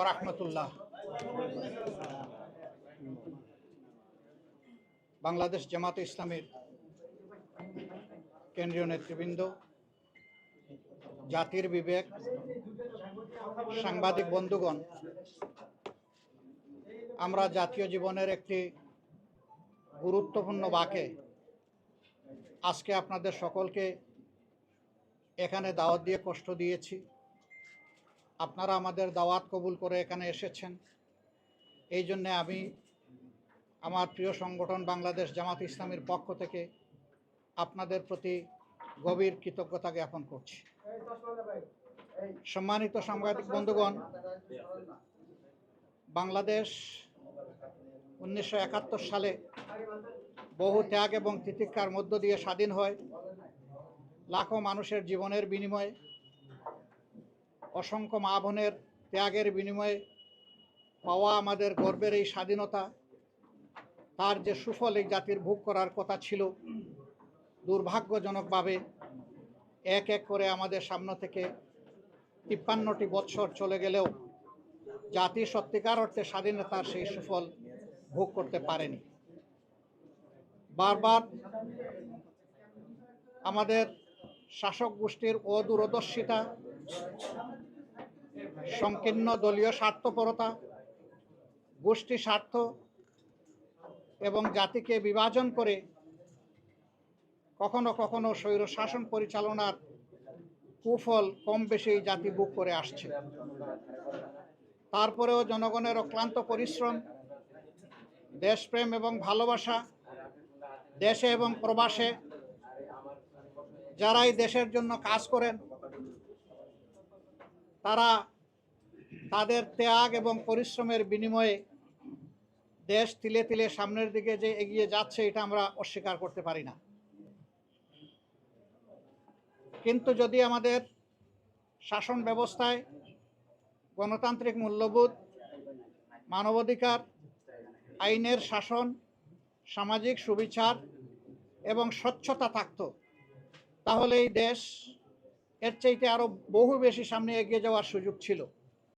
ওরহমতুল্লাহ বাংলাদেশ জামাতে ইসলামের কেন্দ্রীয় নেতৃবৃন্দ, জাতির বিবেক, সাংবাদিক বন্ধুগণ, আমরা জাতীয় জীবনের একটি গুরুত্বপূর্ণ বাকে আজকে আপনাদের সকলকে এখানে দাওয়াত দিয়ে কষ্ট দিয়েছি। আপনারা আমাদের দাওয়াত কবুল করে এখানে এসেছেন। এই জন্যে আমি আমার প্রিয় সংগঠন বাংলাদেশ জামাত ইসলামীর পক্ষ থেকে আপনাদের প্রতি গভীর কৃতজ্ঞতা জ্ঞাপন করছি। সম্মানিত সাংবাদিক বন্ধুগণ, বাংলাদেশ উনিশশো একাত্তর সালে বহু ত্যাগ এবং তিতিক্ষার মধ্য দিয়ে স্বাধীন হয়। লাখো মানুষের জীবনের বিনিময়ে অসংখ্য মা বোনের ত্যাগের বিনিময়ে পাওয়া আমাদের গর্বের এই স্বাধীনতা, তার যে সুফল এই জাতির ভোগ করার কথা ছিল, দুর্ভাগ্যজনকভাবে এক এক করে আমাদের সামনে থেকে তিপ্পান্নটি বৎসর চলে গেলেও জাতি সত্যিকার অর্থে স্বাধীনতার সেই সুফল ভোগ করতে পারেনি। বারবার আমাদের শাসক গোষ্ঠীর অদূরদর্শিতা সংকীর্ণ দলীয় স্বার্থপরতা, গোষ্ঠী স্বার্থ এবং জাতিকে বিভাজন করে কখনো কখনো স্বৈর শাসন পরিচালনার কুফল কম বেশি জাতি বুক করে আসছে। তারপরেও জনগণের অক্লান্ত পরিশ্রম, দেশপ্রেম এবং ভালোবাসা, দেশে এবং প্রবাসে যারাই দেশের জন্য কাজ করেন, তারা তাদের ত্যাগ এবং পরিশ্রমের বিনিময়ে দেশ তিলে তিলে সামনের দিকে যে এগিয়ে যাচ্ছে, এটা আমরা অস্বীকার করতে পারি না। কিন্তু যদি আমাদের শাসন ব্যবস্থায় গণতান্ত্রিক মূল্যবোধ, মানবাধিকার, আইনের শাসন, সামাজিক সুবিচার এবং স্বচ্ছতা থাকতো তাহলে এই দেশ এর চাইতে আরও বহু বেশি সামনে এগিয়ে যাওয়ার সুযোগ ছিল।